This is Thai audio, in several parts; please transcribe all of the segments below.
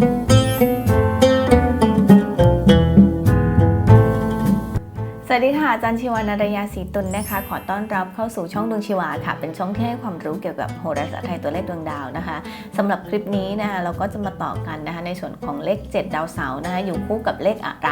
ส วัสดีค่ะอาจารย์ชีวานารยาศรีตุลนะคะ ขอต้อนรับเข้าสู่ช่องดวงชีวาค่ะ เป็นช่องที่ให้ความรู้เกี่ยวกับโหราศาสตร์ไทยตัวเลขดวงดาวนะคะสำหรับคลิปนี้นะคะเราก็จะมาต่อกันนะคะ ในส่วนของเลข 7 ดาวเสาร์นะคะอยู่คู่กับเลขอะไร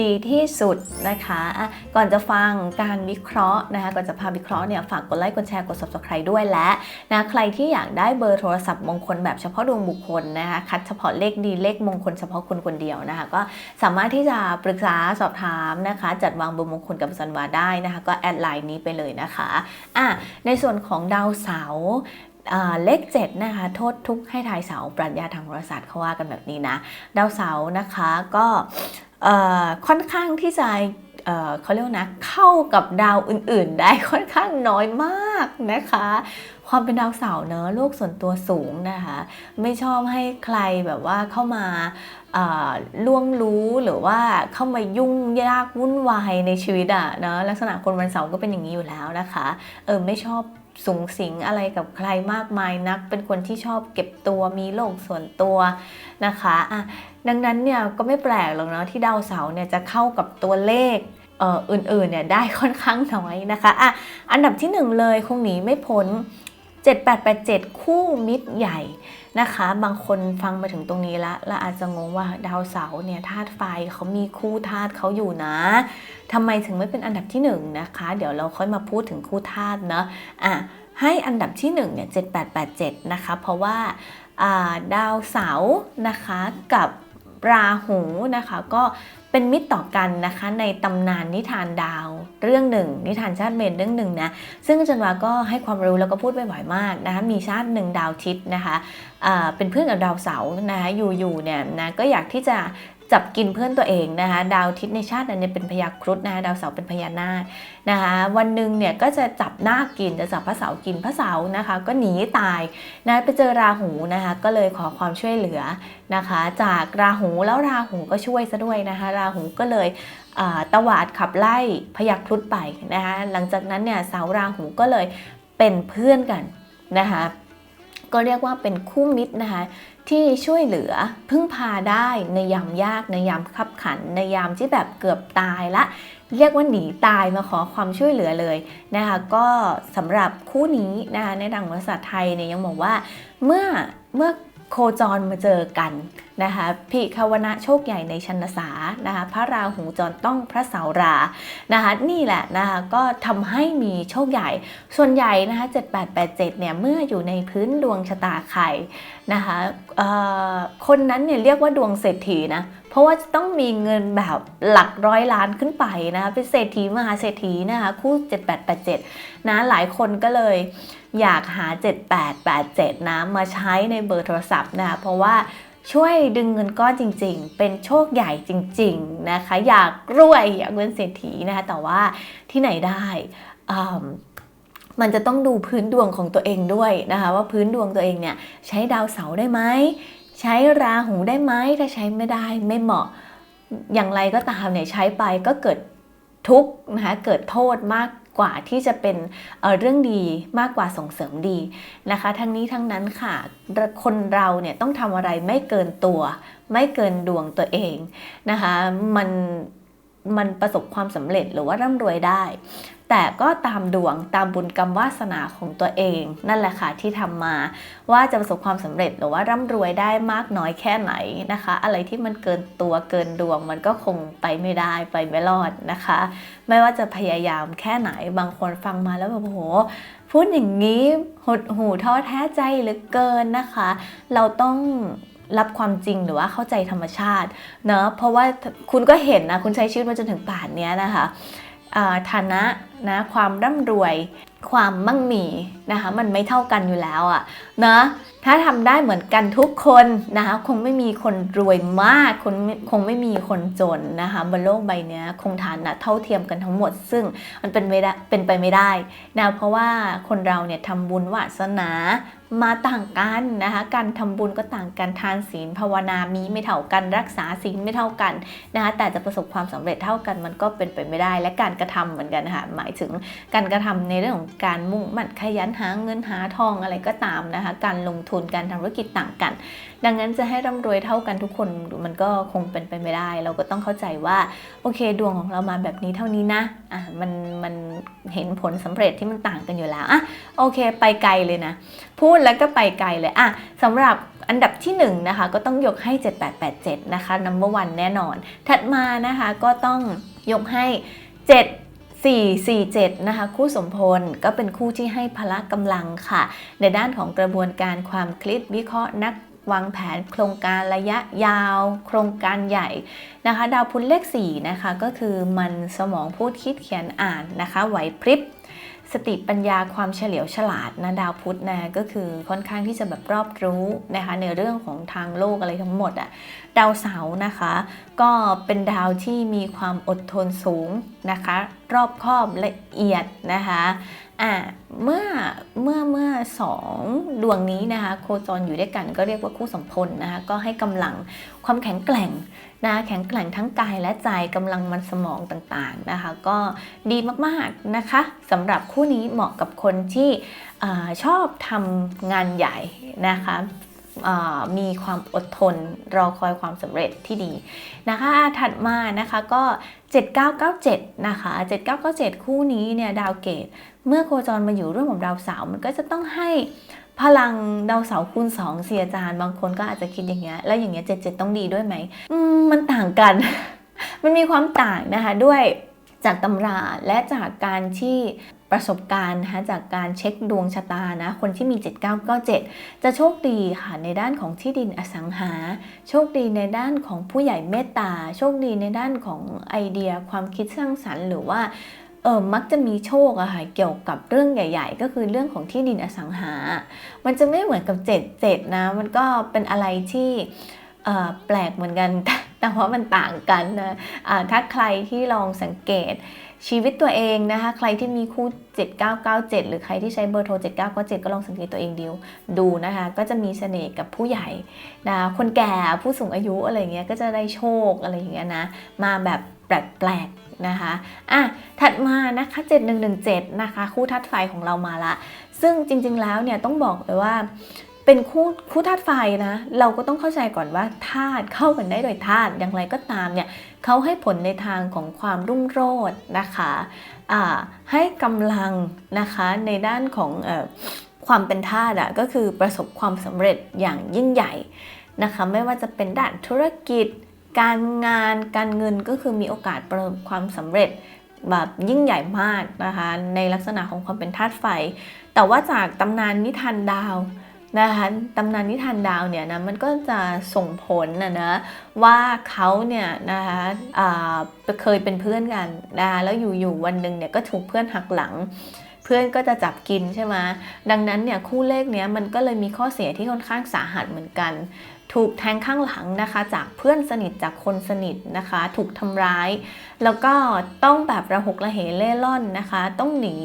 ดีที่สุดนะคะะก่อนจะฟังการวิเคราะห์นะคะก่อนจะพาวิเคราะห์เนี่ยฝากกดไลค์กดแชร์กด subscribe ด้วยและนะใครที่อยากได้เบอร์โทรศัพท์มงคลแบบเฉพาะดวงบุคคลนะคะคัดเฉพาะเลขดีเลขมงคลเฉพาะคนคนเดียวนะคะก็สามารถที่จะปรึกษาสอบถามนะคะ จัดวางเบอร์มงคลกับสันวาได้นะคะ ก็แอดไลน์นี้ไปเลยนะคะอะในส่วนของดาวเสาร์อ่าเลข7นะคะ โทษทุกให้ทายเสาปรัชญาทางโหราศาสตร์เขาว่ากันแบบนี้นะ ดาวเสาร์นะคะก็ค่อนข้างที่จะเเขาเรียกนะเข้ากับดาวอื่นๆ ได้ค่อนข้างน้อยมากนะคะ ความเป็นดาวเสาร์เนอะโลกส่วนตัวสูงนะคะ ไม่ชอบให้ใครแบบว่าเข้ามาล่วงรู้หรือว่าเข้ามายุ่งยากวุ่นวายในชีวิตอะเนอะลักษณะคนวันเสาร์ก็เป็นอย่างนี้อยู่แล้วนะคะเออไม่ชอบสูงสิงอะไรกับใครมากมายนัก เป็นคนที่ชอบเก็บตัวมีโลกส่วนตัวนะคะอะดังนั้นเนี่ยก็ไม่แปลกหรอกเนาะที่ดาวเสาร์เนี่ยจะเข้ากับตัวเลขเอ่ออื่นๆเนี่ยได้ค่อนข้างน้อยนะคะอะอันดับที่หนึ่งเลยคงหนีไม่พ้น 7887 คู่มิตรใหญ่นะคะ บางคนฟังมาถึงตรงนี้ละแล้วอาจจะงงว่าดาวเสาร์เนี่ยธาตุไฟเขามีคู่ธาตุเขาอยู่นะทำไมถึงไม่เป็นอันดับที่1นงนะคะ เดี๋ยวเราค่อยมาพูดถึงคู่ธาตุเนาะอะให้อันดับที่1เนี่ย7887 นะคะ เพราะว่าอ่าดาวเสาร์นะคะกับราหูนะคะก็ เป็นมิตรต่อกันนะคะในตำนานนิทานดาว เรื่องหนึ่ง นิทานชาติเมนเรื่องหนึ่งนะซึ่งอาจารย์วาก็ให้ความรู้แล้วก็พูดไปบ่อยมากนะคะมีชาติหนึ่งดาวทิศนะคะเป็นเพื่อนกับดาวเสาร์นะคะอยู่ๆเนี่ยนะก็อยากที่จะ จับกินเพื่อนตัวเองนะคะ ดาวทิศในชาตินั้นเนี่ยเป็นพญาครุฑนะคะดาวเสาร์เป็นพญานาคนะคะ วันหนึ่งเนี่ยก็จะจับหน้ากินจะจับพระเสาร์กินพระเสาร์นะคะ ก็หนีตายนะไปเจอราหูนะคะ ก็เลยขอความช่วยเหลือนะคะ จากราหูแล้วราหูก็ช่วยซะด้วยนะคะ ราหูก็เลยตวาดขับไล่พยัคฆ์ครุฑไปนะคะ หลังจากนั้นเนี่ยสาวราหูก็เลยเป็นเพื่อนกันนะคะก็เรียกว่าเป็นคู่มิตรนะคะ ที่ช่วยเหลือพึ่งพาได้ในยามยากในยามขับขัน ในยามที่แบบเกือบตายละ เรียกว่าหนีตายมาขอความช่วยเหลือเลยนะคะก็สำหรับคู่นี้นะคะในดังภาษาไทยเนี่ยยังบอกว่าเมื่อเมื่อ โคจรมาเจอกันนะคะพิคาวนะโชคใหญ่ในชันสานะคะพระราหูจรต้องพระเสารานะคะนี่แหละนะคะก็ทำให้มีโชคใหญ่ ส่วนใหญ่นะคะ7887เนี่ยเมื่ออยู่ในพื้นดวงชะตาใครนะคะคนนั้นเนี่ยเรียกว่าดวงเศรษฐีนะเพราะว่าจะต้องมีเงินแบบหลักร้อยล้านขึ้นไปนะคะเป็นเศรษฐีมหาเศรษฐีนะคะคู่ 7887นะหลายคนก็เลย อยากหา 7887 นะมาใช้ในเบอร์โทรศัพท์นะคะเพราะว่าช่วยดึงเงินก้อนจริง ๆ เป็นโชคใหญ่จริง ๆ นะคะ อยากรวยอยากเป็นเศรษฐีนะคะแต่ว่าที่ไหนได้อืมมันจะต้องดูพื้นดวงของตัวเองด้วยนะคะ ว่าพื้นดวงตัวเองเนี่ยใช้ดาวเสาร์ได้ไหมใช้ราหูได้ไหมถ้าใช้ไม่ได้ไม่เหมาะอย่างไรก็ตามเนี่ยใช้ไปก็เกิดทุกข์นะคะเกิดโทษมาก กว่าที่จะเป็นเเรื่องดีมากกว่าส่งเสริมดีนะคะ ทั้งนี้ทั้งนั้นค่ะ คนเราเนี่ยต้องทำอะไรไม่เกินตัว ไม่เกินดวงตัวเองนะคะ มัน มันประสบความสำเร็จหรือว่าร่ำรวยได้ แต่ก็ตามดวงตามบุญกรรมวาสนาของตัวเอง นั่นแหละค่ะที่ทำมา ว่าจะประสบความสำเร็จหรือว่าร่ำรวยได้มากน้อยแค่ไหนนะคะ อะไรที่มันเกินตัวเกินดวง มันก็คงไปไม่ได้ไปไม่รอดนะคะ ไม่ว่าจะพยายามแค่ไหนบางคนฟังมาแล้วแบบโหพูดอย่างนี้หดหูท้อแท้ใจเหลือเกินนะคะ เราต้อง รับความจริงหรือว่าเข้าใจธรรมชาติเนอะเพราะว่าคุณก็เห็นนะคุณใช้ชีวิตมาจนถึงป่านนี้นะคะฐานะนะความร่ำรวยความมั่งมีนะคะมันไม่เท่ากันอยู่แล้วอะนะถ้าทำได้เหมือนกันทุกคนนะคะคงไม่มีคนรวยมากคนคงไม่มีคนจนนะคะบนโลกใบนี้คงฐานะเท่าเทียมกันทั้งหมด ซึ่งมันเป็นไม่ได้เป็นไปไม่ได้นะเพราะว่าคนเราเนี่ยทำบุญวาสนา มาต่างกันนะคะการทำบุญก็ต่างกันทานศีลภาวนามีไม่เท่ากันรักษาศีลไม่เท่ากันนะคะแต่จะประสบความสำเร็จเท่ากันมันก็เป็นไปไม่ได้ และการกระทำเหมือนกันนะคะหมายถึงการกระทำในเรื่องของการมุ่งมั่นขยันหาเงินหาทองอะไรก็ตามนะคะการลงทุนการทำธุรกิจต่างกัน ดังนั้นจะให้ร่ำรวยเท่ากันทุกคนมันก็คงเป็นไปไม่ได้ เราก็ต้องเข้าใจว่าโอเค ดวงของเรามาแบบนี้เท่านี้นะอะมันมันเห็นผลสำเร็จที่มันต่างกันอยู่แล้วอะโอเค ไปไกลเลยนะ พูดแล้วก็ไปไกลเลยอะสำหรับอันดับที่1นงนะคะก็ต้องยกให้ 7887 นะคะ number one แน่นอน ถัดมานะคะก็ต้องยกให้ 7 4 4 7 นะคะ คู่สมพลก็เป็นคู่ที่ให้พละกำลังค่ะ ในด้านของกระบวนการความคิดวิเคราะห์นัก วางแผนโครงการระยะยาว โครงการใหญ่นะคะ ดาวพุธเลข4นะคะก็คือมันสมองพูดคิดเขียนอ่านนะคะ ไหวพริบสติปัญญาความเฉลียวฉลาดนะดาวพุธนะก็คือค่อนข้างที่จะแบบรอบรู้นะคะในเรื่องของทางโลกอะไรทั้งหมดอะดาวเสาร์นะคะ ก็เป็นดาวที่มีความอดทนสูงนะคะ รอบคอบละเอียดนะคะ อ่าเมื่อเมื่อเมื่อสองดวงนี้นะคะโคจรอยู่ด้วยกันก็เรียกว่าคู่สมพลนะคะก็ให้กำลังความแข็งแกร่งนะแข็งแกร่งทั้งกายและใจกำลังมันสมองต่างๆนะคะ ก็ดีมากๆนะคะสำหรับคู่นี้เหมาะกับคนที่อชอบทำงานใหญ่นะคะ มีความอดทน รอคอยความสำเร็จที่ดีนะคะ ถัดมานะคะก็ 7997 นะคะ 7997 คู่นี้เนี่ยดาวเกต เมื่อโคจรมาอยู่ร่วมกับดาวเสาร์มันก็จะต้องให้พลังดาวเสาร์คูณ2เสียจานบางคนก็อาจจะคิดอย่างเงี้ยแล้วอย่างเงี้ย77ต้องดีด้วยไหมมมันต่างกัน มันมีความต่างนะคะด้วยจากตำราและจากการที่ ประสบการณ์นะคะจากการเช็คดวงชะตานะคนที่มี 7997 จะโชคดีค่ะในด้านของที่ดินอสังหา โชคดีในด้านของผู้ใหญ่เมตตา โชคดีในด้านของไอเดียความคิดสร้างสรรค์หรือว่าเออมักจะมีโชคอะค่ะเกี่ยวกับเรื่องใหญ่ ๆ ก็คือเรื่องของที่ดินอสังหา มันจะไม่เหมือนกับ 7 7 นะ มันก็เป็นอะไรที่แปลกเหมือนกันแต่ แต่ว่ามันต่างกันนะอ่าถ้าใครที่ลองสังเกตชีวิตตัวเองนะคะ ใครที่มีคู่ 7997 หรือใครที่ใช้เบอร์โทร 7997 ก็ลองสังเกตตัวเองดูดูนะคะ ก็จะมีเสน่ห์กับผู้ใหญ่นะคนแก่ผู้สูงอายุอะไรเงี้ยก็จะได้โชคอะไรอย่างเงี้ยนะมาแบบแปลกๆนะคะอะถัดมานะคะ 7117 นะคะ คู่ธาตุไฟของเรามาละ ซึ่งจริงๆแล้วเนี่ยต้องบอกเลยว่า เป็นคู่คู่ธาตุไฟนะ เราก็ต้องเข้าใจก่อนว่าธาตุเข้ากันได้โดยธาตุอย่างไรก็ตามเนี่ยเขาให้ผลในทางของความรุ่งโรจน์นะคะให้กำลังนะคะในด้านของอความเป็นธาตุอะก็คือประสบความสำเร็จอย่างยิ่งใหญ่นะคะไม่ว่าจะเป็นด้านธุรกิจ การงานการเงินก็คือมีโอกาสประสบความสำเร็จแบบยิ่งใหญ่มากนะคะในลักษณะของความเป็นธาตุไฟ แต่ว่าจากตำนานนิทานดาว นะคะตำนานนิทานดาวเนี่ยนะมันก็จะส่งผลนะนะว่าเขาเนี่ยนะคะเคยเป็นเพื่อนกันนะคะแล้วอยู่ๆวันหนึ่งเนี่ยก็ถูกเพื่อนหักหลัง เพื่อนก็จะจับกินใช่ไหมดังนั้นเนี่ยคู่เลขเนี้ยมันก็เลยมีข้อเสียที่ค่อนข้างสาหัสเหมือนกัน ถูกแทงข้างหลังนะคะ จากเพื่อนสนิทจากคนสนิทนะคะ ถูกทำร้าย แล้วก็ต้องแบบระหกระเหเล่ร่อนนะคะ ต้องหนี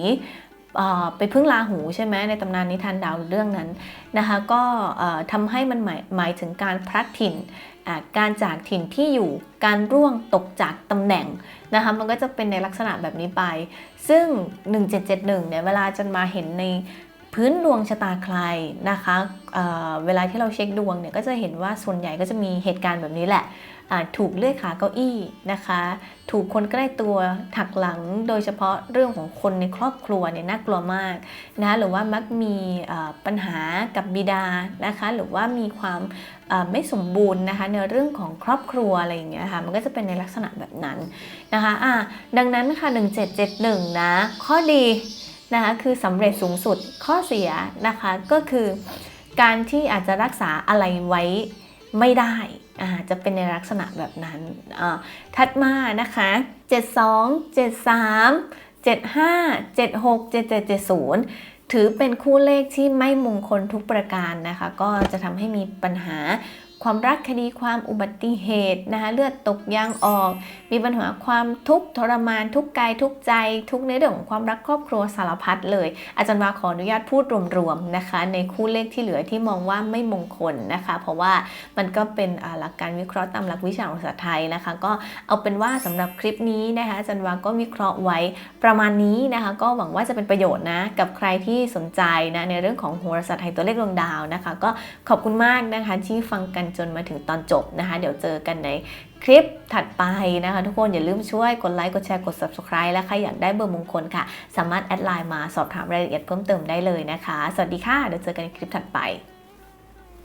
ไปพึ่งลาหูใช่ไหมในตำนานนิทานดาวเรื่องนั้นนะคะก็ทำให้มันหมายหมายถึงการพลัดถิ่นการจากถิ่นที่อยู่การร่วงตกจากตำแหน่งนะคะมันก็จะเป็นในลักษณะแบบนี้ไป ซึ่ง 1771เนี่ยเวลาจะมาเห็นในพื้นดวงชะตาใครนะคะเเวลาที่เราเช็คดวงเนี่ยก็จะเห็นว่าส่วนใหญ่ก็จะมีเหตุการณ์แบบนี้แหละ ถูกเลื่อยขาเก้าอี้นะคะ ถูกคนใกล้ตัวถักหลังโดยเฉพาะเรื่องของคนในครอบครัวเนี่ยน่ากลัวมากนะหรือว่ามักมีปัญหากับบิดานะคะ หรือว่ามีความไม่สมบูรณ์นะคะในเรื่องของครอบครัวอะไรอย่างเงี้ยค่ะมันก็จะเป็นในลักษณะแบบนั้นนะคะอะดังนั้นค่ะ1771นะข้อดีนะคะคือสำเร็จสูงสุดข้อเสียนะคะก็คือการที่อาจจะรักษาอะไรไว้ไม่ได้ จะเป็นในลักษณะแบบนั้นถัดมานะคะ 72 73 75 76 77 70 ถือเป็นคู่เลขที่ไม่มงคลทุกประการนะคะ ก็จะทำให้มีปัญหา ความรักคดีความอุบัติเหตุนะคะเลือดตกยางออก มีปัญหาความทุกข์ทรมานทุกกายทุกใจ ทุกในเรื่องของความรักครอบครัวสารพัดเลย อาจารย์วาขออนุญาตพูดรวมๆนะคะ ในคู่เลขที่เหลือที่มองว่าไม่มงคลนะคะ เพราะว่ามันก็เป็นหลักการวิเคราะห์ตามหลักวิชาภาษาไทยนะคะ ก็เอาเป็นว่าสำหรับคลิปนี้นะคะอาจารย์วาก็วิเคราะห์ไว้ประมาณนี้นะคะ ก็หวังว่าจะเป็นประโยชน์นะกับใครที่สนใจนะในเรื่องของโหราศาสตร์ไทยตัวเลขดวงดาวนะคะ ก็ขอบคุณมากนะคะที่ฟังกันจนมาถึงตอนจบนะคะ เดี๋ยวเจอกันในคลิปถัดไปนะคะ ทุกคนอย่าลืมช่วยกดไลค์กดแชร์กด subscribe และใครอยากได้เบอร์มงคลค่ะ สามารถแอดไลน์มาสอบถามรายละเอียดเพิ่มเติมได้เลยนะคะ สวัสดีค่ะเดี๋ยวเจอกันในคลิปถัดไป